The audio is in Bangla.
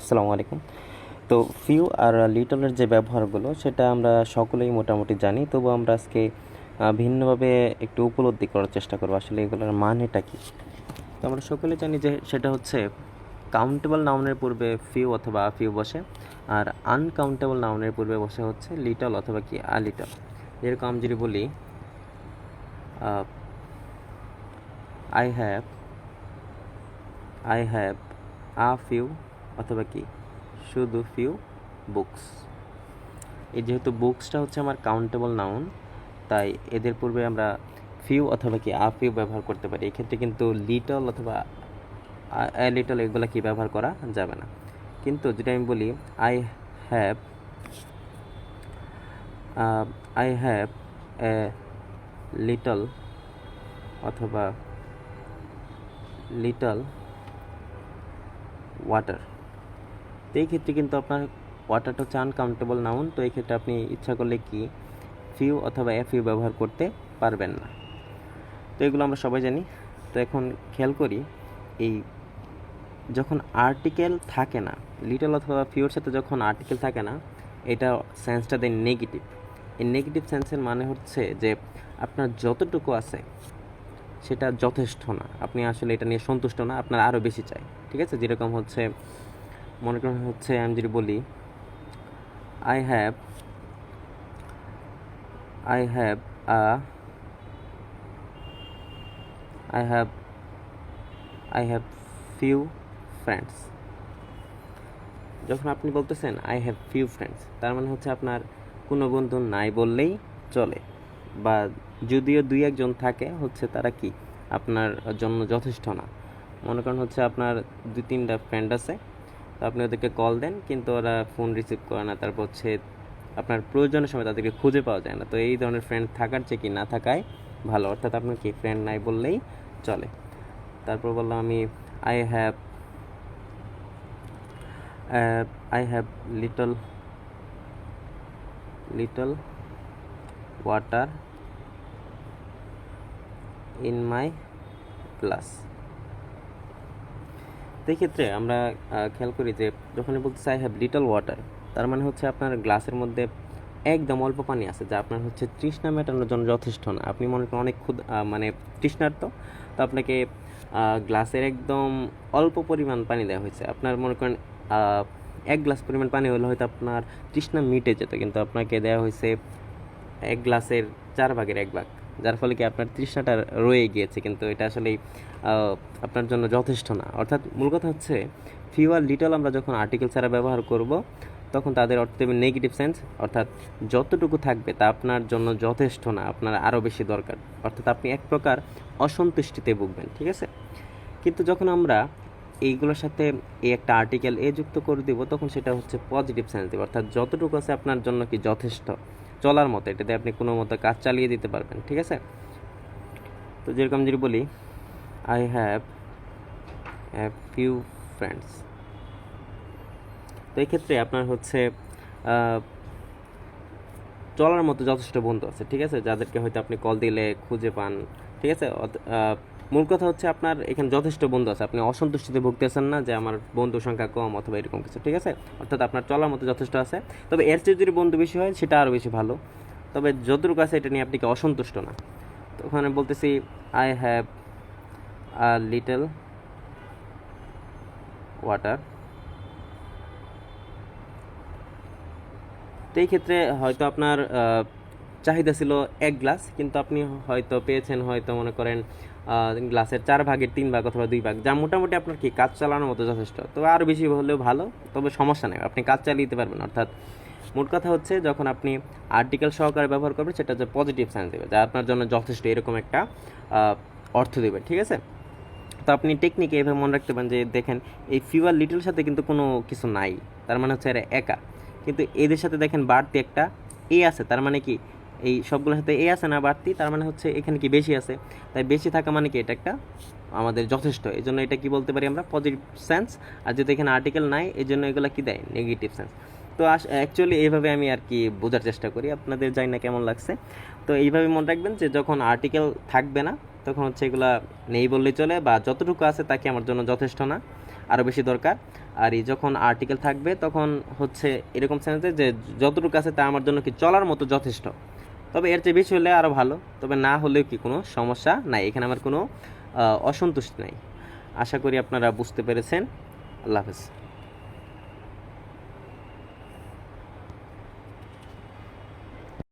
আসসালামু আলাইকুম। তো ফিউ আর লিটলের যে ব্যবহারগুলো, সেটা আমরা সকলেই মোটামুটি জানি। তবু আমরা আজকে ভিন্নভাবে একটু উপলব্ধি করার চেষ্টা করব। আসলে এগুলোর মানেটা কি? তো আমরা সকলে জানি যে সেটা হচ্ছে কাউন্টেবল নাউনের পূর্বে ফিউ অথবা ফিউ বসে, আর আনকাউন্টেবল নাউনের পূর্বে বসে হচ্ছে লিটল অথবা কি আ লিটল যেরকম আমি যদি বলি I have I have a few অথবা কি? শুধু ফিউ বুকস এই যেহেতু বুকসটা হচ্ছে আমার কাউন্টেবল নাউন তাই এদের পূর্বে আমরা ফিউ অথবা কি আ ফিউ ব্যবহার করতে পারি। এক্ষেত্রে কিন্তু লিটল অথবা লিটল এগুলো কি ব্যবহার করা যাবে না। কিন্তু যদি আমি বলি I have I have a little অথবা লিটল ওয়াটার তো এই ক্ষেত্রে কিন্তু আপনার ওয়াটারটা হচ্ছে আনকাউন্টেবল নাউন তো এই ক্ষেত্রে আপনি ইচ্ছা করলে কি ফিউ অথবা এফ ইউ ব্যবহার করতে পারবেন না। তো এগুলো আমরা সবাই জানি। তো এখন খেয়াল করি, এই যখন আর্টিকেল থাকে না লিটল অথবা ফিউর সাথে যখন আর্টিকেল থাকে না, এটা সেন্সটা দেয় নেগেটিভ এই নেগেটিভ সেন্সের মানে হচ্ছে যে, আপনার যতটুকু আছে, সেটা যথেষ্ট না। আপনি আসলে এটা নিয়ে সন্তুষ্ট না, আপনার আরও বেশি চাই। ঠিক আছে? যেরকম হচ্ছে মনে করেন হচ্ছে আমি যদি বলি I have I have a I have I have few friends যখন আপনি বলতেছেন আই হ্যাভ ফিউ ফ্রেন্ডস তার মানে হচ্ছে আপনার কোনো বন্ধু নাই বললেই চলে। বা যদিও দুই একজন থাকে, হচ্ছে তারা কি? আপনার জন্য যথেষ্ট না। মনে করেন হচ্ছে আপনার দুই তিনটা ফ্রেন্ড আছে। আপনি ওদেরকে কল দেন, কিন্তু ওরা ফোন রিসিভ করে না। তারপর হচ্ছে আপনার প্রয়োজনের সময় তাদেরকে খুঁজে পাওয়া যায় না। তো এই ধরনের ফ্রেন্ড থাকার চেয়ে কি না থাকায় ভালো। অর্থাৎ আপনার কি ফ্রেন্ড নাই বললেই চলে। তারপর বললাম আমি I have I have little little water in my glass তো ক্ষেত্রে আমরা খেয়াল করি যে যখন বলতেছে আই হ্যাভ লিটল ওয়াটার তার মানে হচ্ছে আপনার গ্লাসের মধ্যে একদম অল্প পানি আছে, যা আপনার হচ্ছে তৃষ্ণা মেটানোর জন্য যথেষ্ট না। আপনি মনে করেন অনেক ক্ষুদ মানে তৃষ্ণার্ত, তো আপনাকে গ্লাসের একদম অল্প পরিমাণ পানি দেওয়া হয়েছে। আপনার মনে করেন এক গ্লাস পরিমাণ পানি হলে হয়তো আপনার তৃষ্ণা মিটে যেত, কিন্তু আপনাকে দেওয়া হয়েছে এক গ্লাসের চার ভাগের এক ভাগ। যার ফলে কি আপনার তৃষ্ণাটা রয়ে গিয়েছে, কিন্তু এটা আসলে আপনার জন্য যথেষ্ট না। অর্থাৎ মূল কথা হচ্ছে ফিউ আর লিটল আমরা যখন আর্টিকেল ছাড়া ব্যবহার করব, তখন তাদের অর্থ দেবে নেগেটিভ সেন্স অর্থাৎ যতটুকু থাকবে তা আপনার জন্য যথেষ্ট না, আপনার আরও বেশি দরকার। অর্থাৎ আপনি এক প্রকার অসন্তুষ্টিতে ভুগবেন, ঠিক আছে? কিন্তু যখন আমরা এইগুলোর সাথে এই একটা আর্টিকেল এ যুক্ত করে দিব, তখন সেটা হচ্ছে পজিটিভ সেন্স দেবে অর্থাৎ যতটুকু আছে আপনার জন্য কি যথেষ্ট। চলার মতো, এটাতে আপনি কোনো মতো কাজ চালিয়ে দিতে পারবেন, ঠিক আছে? তো যেরকম যদি বলি I have a few friends তো এক্ষেত্রে ক্ষেত্রে আপনার হচ্ছে চলার মতো যথেষ্ট বন্ধু আছে, ঠিক আছে? যাদেরকে হয়তো আপনি কল দিলে খুঁজে পান ঠিক আছে? মূল কথা হচ্ছে আপনার এখানে যথেষ্ট বন্ধু আছে। আপনি অসন্তুষ্টিতে ভুগতেছেন না যে আমার বন্ধু সংখ্যা কম অথবা এরকম কিছু, ঠিক আছে? অর্থাৎ আপনার চলার মতো যথেষ্ট আছে। তবে এর চেয়ে যদি বন্ধু বেশি হয়, সেটা আরও বেশি ভালো। তবে যতটুকু আছে, এটা নিয়ে আপনি কি অসন্তুষ্ট না। তো ওখানে বলতেছি I have a little water তো এই ক্ষেত্রে হয়তো আপনার চাহিদা ছিল এক গ্লাস, কিন্তু আপনি হয়তো পেয়েছেন, হয়তো মনে করেন গ্লাসের চার ভাগের তিন ভাগ অথবা দুই ভাগ, যা মোটামুটি আপনার কি কাজ চালানোর মতো যথেষ্ট। তবে আরও বেশি হলেও ভালো, তবে সমস্যা নেই, আপনি কাজ চালিয়ে দিতে পারবেন। অর্থাৎ মোট কথা হচ্ছে, যখন আপনি আর্টিকেল সহকারে ব্যবহার করবেন, সেটা হচ্ছে পজিটিভ সাইন্স দেবে, যা আপনার জন্য যথেষ্ট এরকম একটা অর্থ দেবে, ঠিক আছে? তো আপনি টেকনিকে এভাবে মনে রাখতে পারেন যে, দেখেন, এই ফিভার লিটল সাথে কিন্তু কোনো কিছু নাই, তার মানে হচ্ছে এরা একা। কিন্তু এদের সাথে দেখেন বাড়তি একটা এ আছে, তার মানে কি? এই সবগুলোর সাথে এ আছে না, বাড়তি, তার মানে হচ্ছে এখানে কি বেশি আছে? তাই বেশি থাকা মানে কি, এটা একটা আমাদের যথেষ্ট। এই জন্য এটা কি বলতে পারি আমরা? পজিটিভ সেন্স আর যদি এখানে আর্টিকেল নাই এই জন্য এগুলো কি দেয়? নেগেটিভ সেন্স তো আস অ্যাকচুয়ালি এইভাবে আমি আর কি বোঝার চেষ্টা করি। আপনাদের জানি না কেমন লাগছে। তো এইভাবে মনে রাখবেন যে যখন আর্টিকেল থাকবে না, তখন হচ্ছে এগুলা নেই বললেই চলে বা যতটুকু আছে তাকে আমার জন্য যথেষ্ট না? আরও বেশি দরকার। আর এই যখন আর্টিকেল থাকবে, তখন হচ্ছে এরকম সেন্সে যে যতটুকু আছে তা আমার জন্য কি চলার মতো যথেষ্ট? তবে এর চেয়ে বেশি হলে আরও ভালো। তবে না হলেও কি কোনো সমস্যা নাই। এখানে আমার কোনো অসন্তুষ্ট নাই। আশা করি আপনারা বুঝতে পেরেছেন। আল্লাহ হাফেজ।